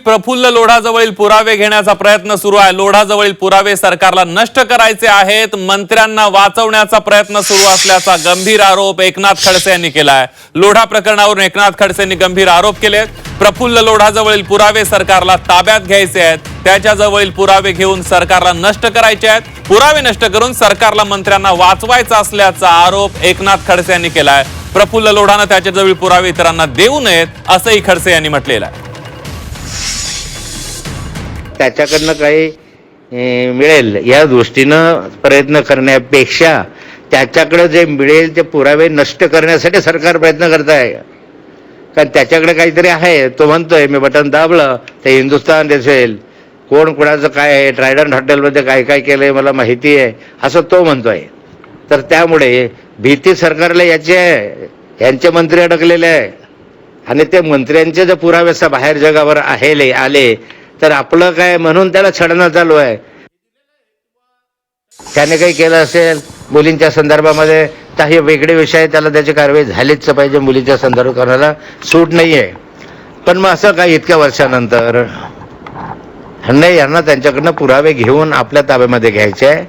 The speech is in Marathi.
प्रफुल्ल लोढाजवळील पुरावे घेण्याचा प्रयत्न सुरू आहे. लोढाजवळील पुरावे सरकारला नष्ट करायचे आहेत. मंत्र्यांना वाचवण्याचा प्रयत्न सुरू असल्याचा गंभीर आरोप एकनाथ खडसे यांनी केला आहे लोढा प्रकरणावरून एकनाथ खडसे यांनी गंभीर आरोप केले प्रफुल्ल लोढाजवळील पुरावे सरकारला ताब्यात घ्यायचे आहेत. त्याच्याजवळील पुरावे घेऊन सरकारला नष्ट करायचे आहेत. पुरावे नष्ट करून सरकारला मंत्र्यांना वाचवायचा असल्याचा आरोप एकनाथ खडसे यांनी केला आहे प्रफुल्ल लोढानं त्याच्याजवळील पुरावे इतरांना देऊ नयेत असंही खडसे यांनी म्हटलेलं आहे. त्याच्याकडनं काही मिळेल. या दृष्टीनं प्रयत्न करण्यापेक्षा त्याच्याकडे जे मिळेल ते पुरावे नष्ट करण्यासाठी सरकार प्रयत्न करत आहे कारण त्याच्याकडे काहीतरी आहे. तो म्हणतोय मी बटन दाबलं ते हिंदुस्थान दिसेल. कोण कोणाचं काय आहे? ट्रायडंट हॉटेलमध्ये काय काय केलंय मला माहिती आहे. असं तो म्हणतोय. तर त्यामुळे भीती सरकारला याची आहे. यांचे मंत्री अडकलेले आहे. आणि ते मंत्र्यांचे जे पुरावे बाहेर जगावर आहे आले तर आपलं काय म्हणून त्याला छडणं चालू आहे. त्याने काही केलं असेल मुलींच्या संदर्भामध्ये काही वेगळे विषय आहे, त्याला त्याची कारवाई झालीच पाहिजे मुलीच्या संदर्भ करण्याला सूट नाही आहे पण मग असं काय इतक्या वर्षानंतर नाही यांना त्यांच्याकडनं पुरावे घेऊन आपल्या ताब्यामध्ये घ्यायचे आहे.